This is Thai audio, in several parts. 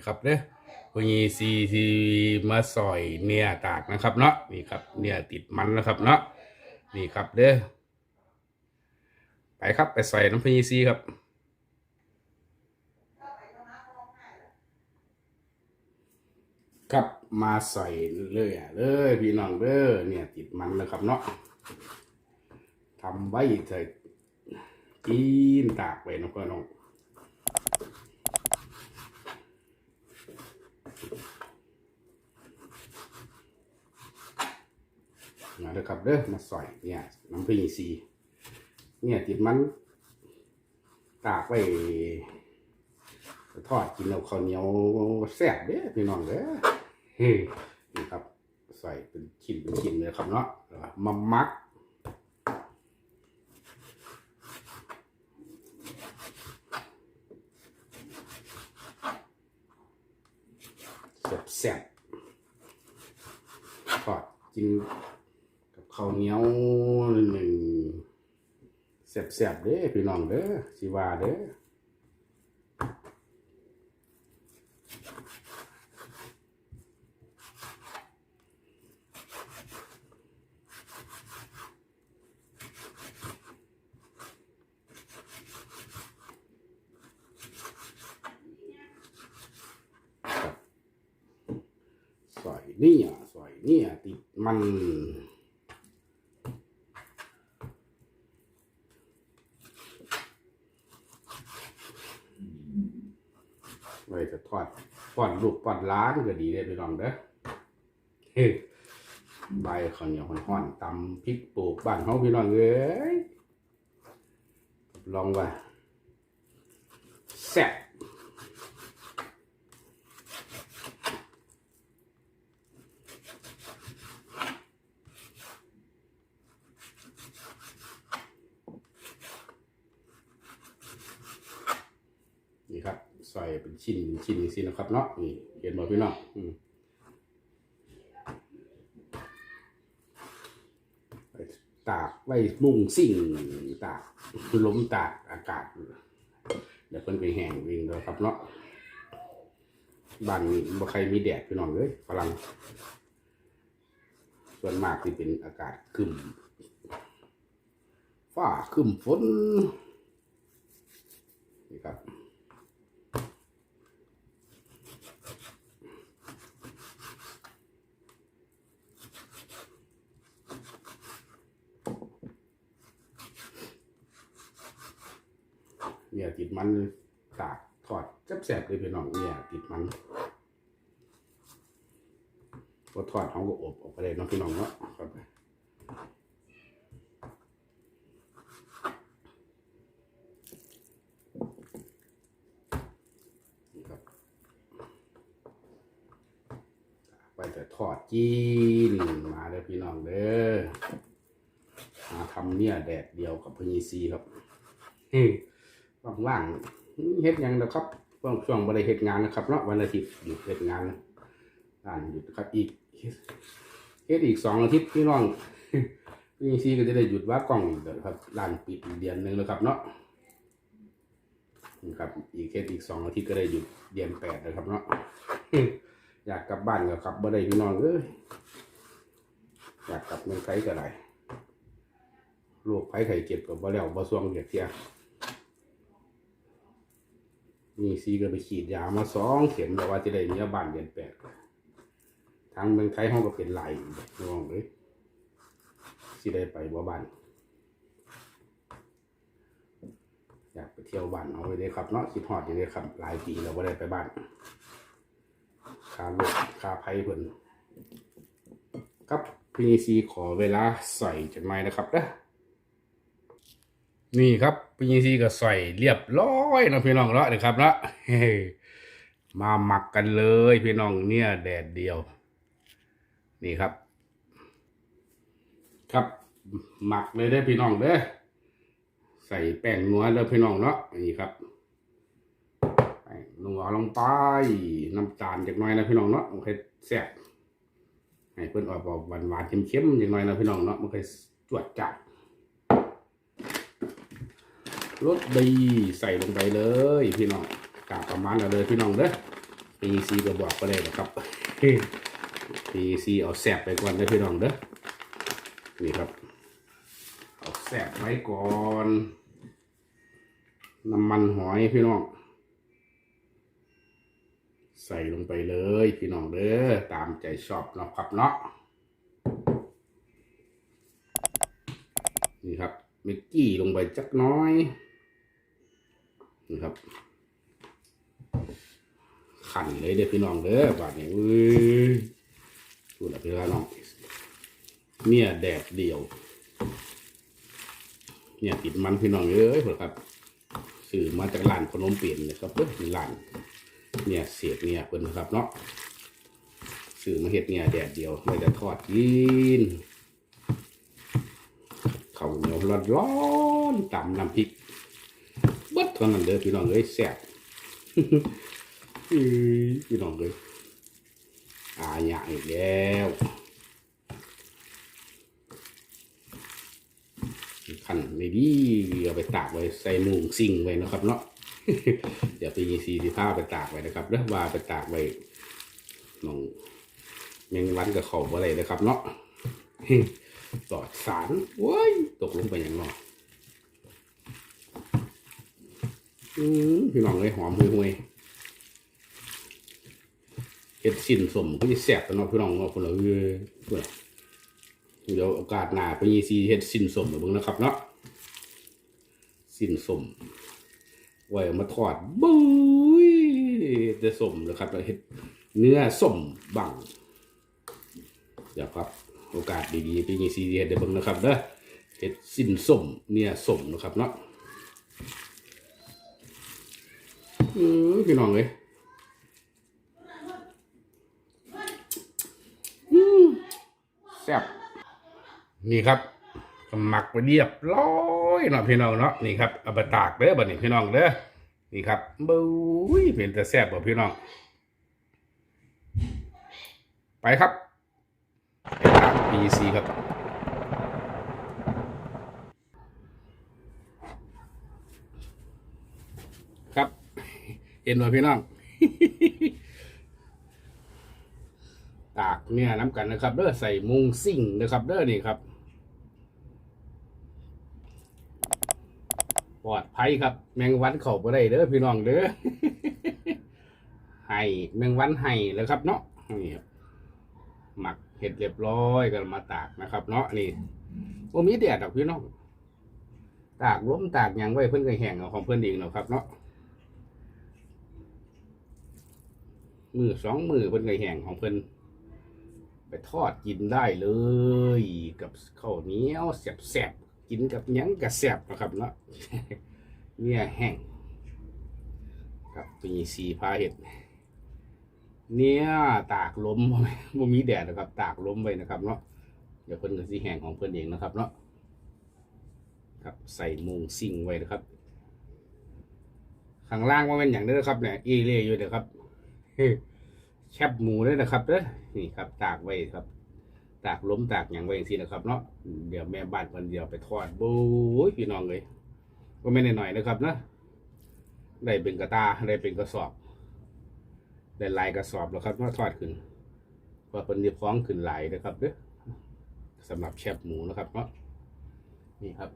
น้องนี่ครับเด้อพญีซีซีมาซอยเนี่ยตากนะครับเนาะนี่ครับเนี่ยติดมันนะครับเนาะนี่ครับเด้อไปครับไปใส่น้ำพญีซีครับครับมาใส่เลยอะเลยพี่น้องเด้อเนี่ยติดมันแล้วครับเนาะทำไว้ใส่กินตากไว้นะพ่อน้อง มาเลยครับเด้อมาใส่เนี่ยน้ำผึ้งซีเนี่ยติดมันตากไว้ทอดกินแล้วข้าวเหนียวแซ่บเด้อพี่น้องเด้อเฮ้นี่ครับใส่เป็นชิ้นเป็นชิ้นเลยครับเนาะแล้วก็มามักแซ่บทอดกิน ข้าวเหนียวหนึ่งแซ่บๆเด้พี่น้องเด้อสิว่าเด้อสอยนี่ยสอยนี่ยติดมัน ไว้จะทอด ป้อนลูกป้อนล้านก็ดีเลยพี่น้องเด้อเฮ้ใบข้าวเหนียวห่อนๆตำพริกปลูกบ้านเขาพี่น้องเอ้ยลองว่าแซ่บนี่ครับ ใส่เป็นชิ้นเป็นชิ้นสินะครับเนาะนี่เห็นบ่พี่น้องอืมไปตากไว้มุงสิ่งตากล้มตากอากาศ เดี๋ยวเพิ่นไปแห้งวิ่งแล้วครับเนาะบ้านนี้บ่ใครมีแดดพี่น้องเลยฝรั่งส่วนมากที่เป็นอากาศคึมฟ้าคึมฝนนี่ครับ เนี่ยติดมันตากทอดแซ่บๆเลยพี่น้องเนี่ยติดมันพอทอดเขาก็อบออกไปเลยเนาะพี่น้องเนาะครับไปแต่ทอดจีนมาเลยพี่น้องเด้อมาทำเนี่ยแดดเดียวกับพญีซีครับ ว่างๆเฮ็ดหยังนะครับช่วงช่วงบริเฮ็ดงานนะครับเนาะวันอาทิตย์หยุดเฮ็ดงานร้านหยุดครับอีกเฮ็ดอีกสองอาทิตย์พี่น้องพี่ซีก็จะได้หยุดว่ากล้องเดี๋ยวครับร้านปิดเดือนหนึ่งแล้วครับเนาะนี่ครับอีกเฮ็ดอีกสองอาทิตย์ก็ได้หยุดเดือนแปดนะครับเนาะอยากกลับบ้านก็กลับบ่ได้พี่น้องเอ้ยอยากกลับเมืองไทยก็ได้โรคภัยไข้เจ็บก็บ่แล้วบ่ซ่วงเดียดเทีย นี่ซีก็ไปฉีดยามาสองเข็มแต่ว่าจะได้เนื้อบ้านเดือนแปดทางเมืองไทยห้องก็เป็นไหลน้องเลยสิได้ไปบ่บ้านอยากไปเที่ยวบ้านเอาไว้เลยครับเนาะคิดฮอดอยู่เลยครับ หลายปีแล้วว่ได้ไปบ้านค่ารถค่าไพ่เพิ่นครับพีซีขอเวลาใส่จังไหมนะครับเด้อ นี่ครับปีนี้ซีก็ใส่เรียบร้อยนะพี่น้องเนาะเดี๋ยวครับเนะมาหมักกันเลยพี่น้องเนี่ยแดดเดียว นี่ครับ ครับหมักเลยได้พี่น้องเด้อใส่แป้งนัวเด้อพี่น้องเนาะนี่ครับแป้งนัวลงไปน้ำตาลจากน้อยนะพี่น้องเนาะมันเคยแซ่บให้เพิ่นออกบอกหวานหวานๆเค็มๆอย่างน้อยนะพี่น้องเนาะมันเคยจวดจัด รสดีใส่ลงไปเลยพี่น้องกาประมาณนั้นเลยพี่น้องเด้อปีซีก็บอกไปเลยนะครับปีซีเอาแสบไปก่อนเด้อพี่น้องเด้อนี่ครับเอาแสบไว้ก่อนน้ำมันหอยพี่น้อง ใส่ลงไปเลยพี่น้องเด้อตามใจชอบเนาะครับเนาะนี่ครับเมกกี้ลงไปจักน้อย นี่ครับขันเลยเด้อพี่น้องเด้อบาดนี้เอ้ยพูดแล้วพี่น้องเนี่ยแดดเดียว เนี่ยติดมันพี่น้องเอ้ยเพื่อครับซื้อมาจากร้านขนมเปลี่ยนนะครับเพิ่นร้านเนี่ยเสียดเนี่ยเพิ่นนะครับเนาะซื้อมาเห็ดเนี่ยแดดเดียวไม่ได้ทอดกินข้าวเหนียวร้อนๆตำน้ำพริก บิดเท่านั้นเด้อพี่น้องเอ้ยแซ่บพี่น้องเอ้ยอาหยาอีกแล้วขันในดีเอาไปตากไว้ใส่มุงซิ่งไว้นะครับเนาะเดี๋ยวปีสี่สิบห้าไปตากไว้นะครับแล้วว่าไปตากไว้หนองแมงวันกับเขาอะไรนะครับ เนาะปลอดสารโว้ยตกลงไปอย่างเนาะ อืมพี่น้องเลยหอมห่วยๆเห็ดสินสมก็จะแสบแต่เนาะพี่น้องเนาคนละเออเพื่อนเดี๋ยวโอกาสหน้าปีสี่เห็ดสินสมเบิ่งนะครับเนาะสินสมไว้มาทอดบุ้ยจะสมนะครับเราเห็ดเนื้อสมบังเดี๋ยวครับ โอกาสดีๆไปีนี้ซีเรียสเดี๋ยวเบิ่งนะครับเด้อเห็ดสิ้นสมเนื้อสมนะครับเนาะ อือพี่น้องเลยอืมแซ่บนี่ครับหมักไปเรียบร้อยเนาะพี่น้องเนาะนี่ครับเอาไปตากเด้อบัดนี้พี่น้องเด้อนี่ครับบุ้ยเป็นแต่แซ่บบ่พี่น้อง ไปครับไปตาก PEC ครับครับ เห็นไหมพี่น้อง ตากเนี่ยน้ำกันนะครับเด้อใส่มุงซิ่งนะครับเด้อนี่ครับปลอดภัยครับ แมงวันเข้าไปได้เด้อพี่น้องเด้อไห้แมงวันไห้แล้วครับ เนาะนี่ครับหมักเห็ดเรียบร้อยกันมาตากนะครับ เนาะนี่โอ้มีแดดดอกพี่น้องตากล้มตากยังไว้เพิ่อนก็แห้งเอาของเพิ่อนเองเนาะครับเนาะ มือสองมือเพิ่นก็แห้งของเพิ่นไปทอดกินได้เลย กับข้าวเหนียวแซ่บๆกินกับยังกระแซบนะครับเนาะเนี่ยแห้งกับปีสีพาเห็ดเนี่ยตากลมบ่มีแดดนะครับ ตากลมไว้นะครับเนาะเดี๋ยวเพิ่นก็สิแห้งของเพิ่นเองนะครับเนาะครับใส่มุงซิ่งไว้นะครับข้างล่างว่าเป็นอย่างนี้นะครับเนี่ยอีเล่อยู่เด้อครับ แคบหมูด้วยนะครับเด้อนี่ครับตากไว้ครับ ตากล้มตากอย่างไว้อย่างที่นะครับ เนาะเดี๋ยวแม่บ้านคนเดียวไปทอดโบ้ยพี่น้องเลยก็ไม่ได้หน่อยนะครับนะได้เป็นกระตาได้เป็นกระสอบได้ลายกระสอบแล้วครับว่าทอดขึ้นเพราเป็นเรียบร้อมขึ้นหลายนะครับเด้อสำหรับแคบหมูนะครับเนาะนี่ครับ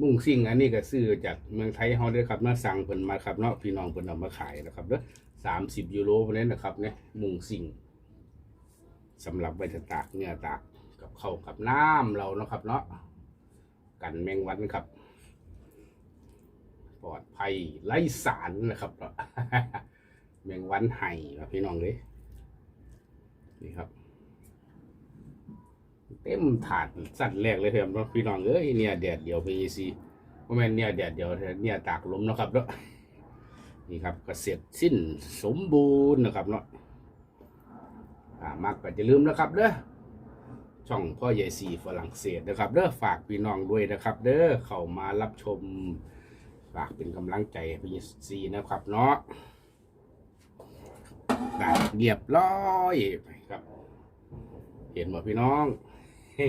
มุ่งซิ่งอันนี้ก็ซื้อจากเมืองไทยเฮาเด้อครับมาสั่งเพิ่นมาครับเนาะพี่น้องเพิ่นเอามาขายนะครับเด้อ สามสิบยูโรพวกนี้นะครับเนี่ยมุ่งซิ่งสำหรับไว้ตากเนื้อตากกับเข้ากับน้ำเรานะครับเนาะกันแมงวันครับ ปลอดภัยไร้สารนะครับแมงวันไห่ครับพี่น้องเลยนี่ครับ เต็มถาดสั่นแรกเลยครับพี่น้องเอ้ยเนี่ยแดดเดียวไปซีเพราะแม่นเนี่ยแดดเดียวเนี่ยตากลมนะครับเนาะ นี่ครับก็เสร็จสิ้นสมบูรณ์นะครับเนาะอ่ามักก็จะลืมนะครับเด้อช่องพ่อใหญ่สีฝรั่งเศสนะครับเด้อฝากพี่น้องด้วยนะครับ เด้อเข้ามารับชมฝากเป็นกำลังใจพี่ซีนะครับเนาะได้เรียบร้อยครับ เห็นบ่พี่น้องเฮ้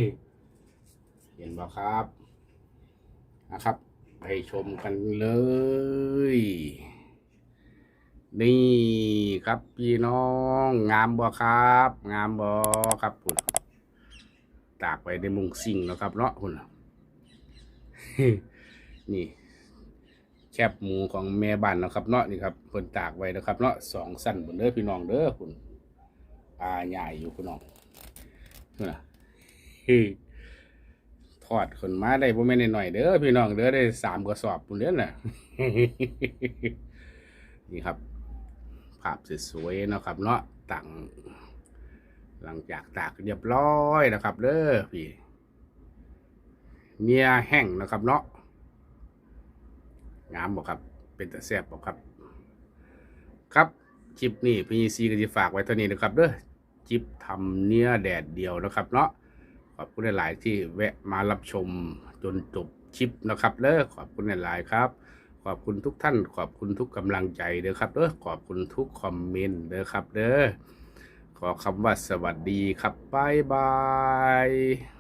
เห็นบ่ครับนะครับ ไปชมกันเลย นี่ครับพี่น้องงามบ่ครับ งามบ่ครับคุณตากไปในมุงซิ่งแล้วครับเนาะคุณนี่ แคบหมูของแม่บ้านนะครับ เนาะนี่ครับเพิ่นตากไว้นะครับ เนาะสองสั้นบนเด้อพี่น้องเด้อคุณอาใหญ่อยู่พี่น้องนี่นะทอดคนมาได้บ่แม่นหน่อยเด้อพี่น้องเด้อได้สามกระสอบปุ่นเด้อน่ะนี่ครับ ภาพสวยๆนะครับ เนาะตั้งหลังจากตากเรียบร้อยนะครับเด้อพี่เมียแห้งนะครับเนาะงามบอกครับ เป็นแต่แซ่บบอกครับ ครับคลิปนี้พี่ซีก็จะฝากไว้เท่านี้นะครับเด้อจิบทำเนื้อแดดเดียวนะครับ เนาะขอบคุณหลาย ๆ ที่แวะมารับชมจนจบคลิปนะครับเด้อขอบคุณหลาย ๆ ครับ ขอบคุณทุกท่าน ขอบคุณทุกกำลังใจเด้อครับเด้อขอบคุณทุกคอมเมนต์เด้อครับเด้อขอคำว่าสวัสดีครับบายบาย